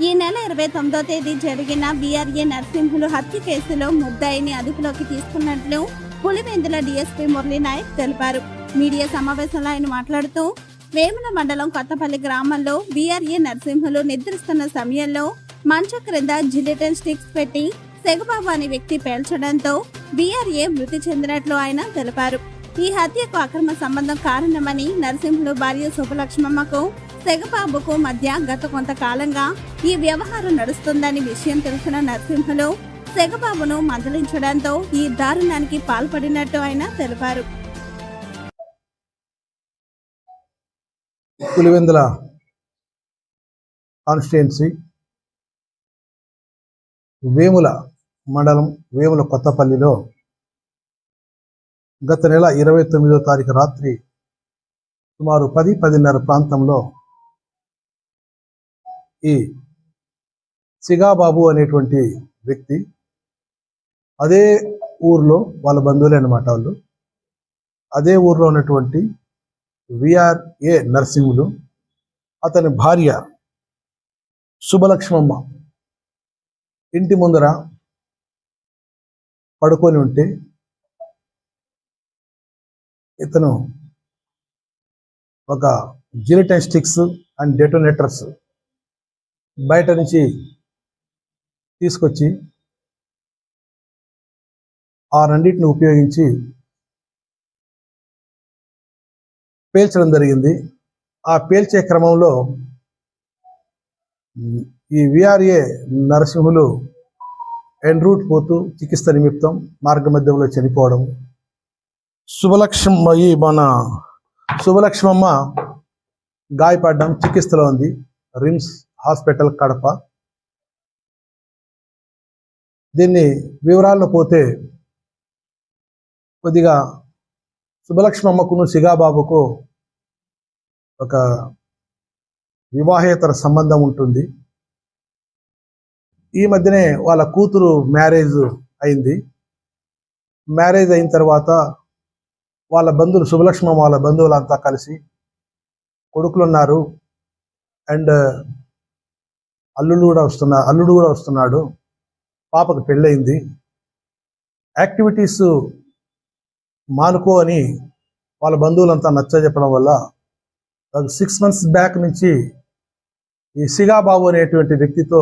ఈ నెల ఇరవై తొమ్మిదో తేదీ జరిగిన బీఆర్ఏ నరసింహులు హత్య కేసులో ముద్దాయిని అదుపులోకి తీసుకున్నట్లు పులివెందుల డీఎస్పీ మురళీ నాయక్ తెలిపారు. మీడియా సమావేశంలో ఆయన మాట్లాడుతూ వేముల మండలం కొత్తపల్లి గ్రామంలో బీఆర్ఏ నరసింహులు నిద్రిస్తున్న సమయంలో మంచ క్రింద జిలిటన్ స్టిక్స్ పెట్టి సెగబాబు అనే వ్యక్తి పేల్చడంతో బీఆర్ఏ మృతి చెందినట్లు ఆయన తెలిపారు. ఈ హత్యకు అక్రమ సంబంధం కారణమని నరసింహులు భార్య శుభలక్ష్మమ్మకు సెగబాబుకు మధ్య గత కొంతకాలంగా ఈ వ్యవహారం నడుస్తుందని విషయం తెలిసిన నరసింహలు సెగబాబును మందలించడంతో ఈ దారుణానికి పాల్పడినట్టు ఆయన తెలిపారు. పులివెందుల కాన్స్టిట్యున్సీ వేముల మండలం వేముల కొత్తపల్లిలో గత నెల ఇరవై తొమ్మిదో తారీఖు రాత్రి సుమారు పది పదిన్నర ప్రాంతంలో ఈ సిగాబాబు అనేటువంటి వ్యక్తి అదే ఊర్లో వాళ్ళ బంధువులే అనమాట వాళ్ళు. అదే ఊర్లో ఉన్నటువంటి విఆర్ఏ నర్సింగులు. అతని భార్య శుభలక్ష్మమ్మ ఇంటి ముందర పడుకొని ఉంటే ఇతను ఒక జిలిటన్ స్టిక్స్ అండ్ డెటోనేటర్స్ బయట నుంచి తీసుకొచ్చి ఆ రెండింటిని ఉపయోగించి పేల్చడం జరిగింది. ఆ పేల్చే క్రమంలో ఈ విఆర్ఏ నరసింహులు ఎన్ రూట్ పోతూ చికిత్స నిమిత్తం మార్గ మధ్యంలో చనిపోవడం. శుభలక్ష్మ ఈ మన శుభలక్ష్మమ్మ గాయపడడం చికిత్సలో ఉంది. RIMS hospital Kadapa. దీన్ని వివరాల్లో పోతే కొద్దిగా సుబ్బలక్ష్మమ్మకును సిగాబాబుకు ఒక వివాహేతర సంబంధం ఉంటుంది. ఈ మధ్యనే వాళ్ళ కూతురు మ్యారేజ్ అయింది. మ్యారేజ్ అయిన తర్వాత వాళ్ళ బంధువులు సుబ్బలక్ష్మమ్మ వాళ్ళ బంధువులంతా కలిసి కొడుకులు ఉన్నారు అండ్ అల్లుడు కూడా వస్తున్నా అల్లుడు కూడా వస్తున్నాడు. పాపకు పెళ్ళయింది. యాక్టివిటీస్ మానుకో అని వాళ్ళ బంధువులంతా నచ్చ చెప్పడం వల్ల సిక్స్ మంత్స్ బ్యాక్ నుంచి ఈ సిగాబాబు అనేటువంటి వ్యక్తితో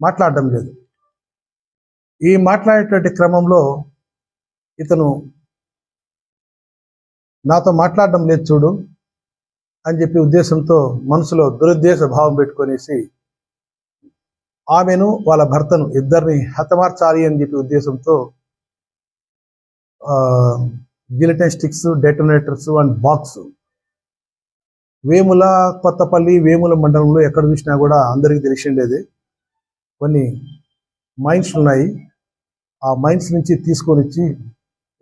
మాట్లాడడం లేదు. ఈ మాట్లాడేటువంటి క్రమంలో ఇతను నాతో మాట్లాడడం లేదు చూడు అని చెప్పి ఉద్దేశంతో మనసులో దురుద్దేశ భావం పెట్టుకొనేసి ఆమెను వాళ్ళ భర్తను ఇద్దరిని హతమార్చాలి అని చెప్పి ఉద్దేశంతో gelatin sticks detonators and box Vemula Kothapalli Vemula మండలంలో ఎక్కడ చూసినా కూడా అందరికీ తెలిసిండేది. కొన్ని మైన్స్ ఉన్నాయి. ఆ మైన్స్ నుంచి తీసుకొని వచ్చి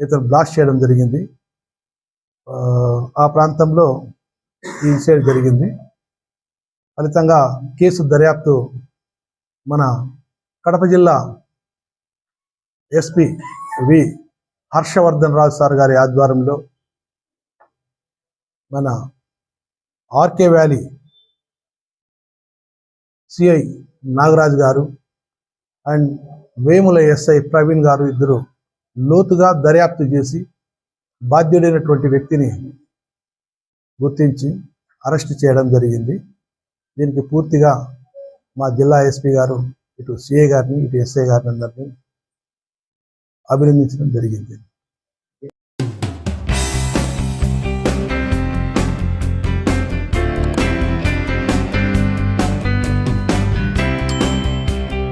ఇతను బ్లాస్ట్ చేయడం జరిగింది. ఆ, ఆ ప్రాంతంలో ఈ ఇన్సిడెంట్ జరిగింది. ఫలితంగా కేసు దర్యాప్తు మన కడప జిల్లా SP V Harshavardhan Raju sir గారి ఆధ్వర్యంలో మన ఆర్కే వ్యాలీ సిఐ నాగరాజు గారు అండ్ వేముల ఎస్ఐ ప్రవీణ్ గారు ఇద్దరు లోతుగా దర్యాప్తు చేసి బాధ్యుడైనటువంటి వ్యక్తిని గుర్తించి అరెస్ట్ చేయడం జరిగింది. దీనికి పూర్తిగా మా జిల్లా ఎస్పీ గారు ఇటు సిఏ గారిని ఇటు ఎస్ఏ గారిని అందరినీ అభినందించడం జరిగింది.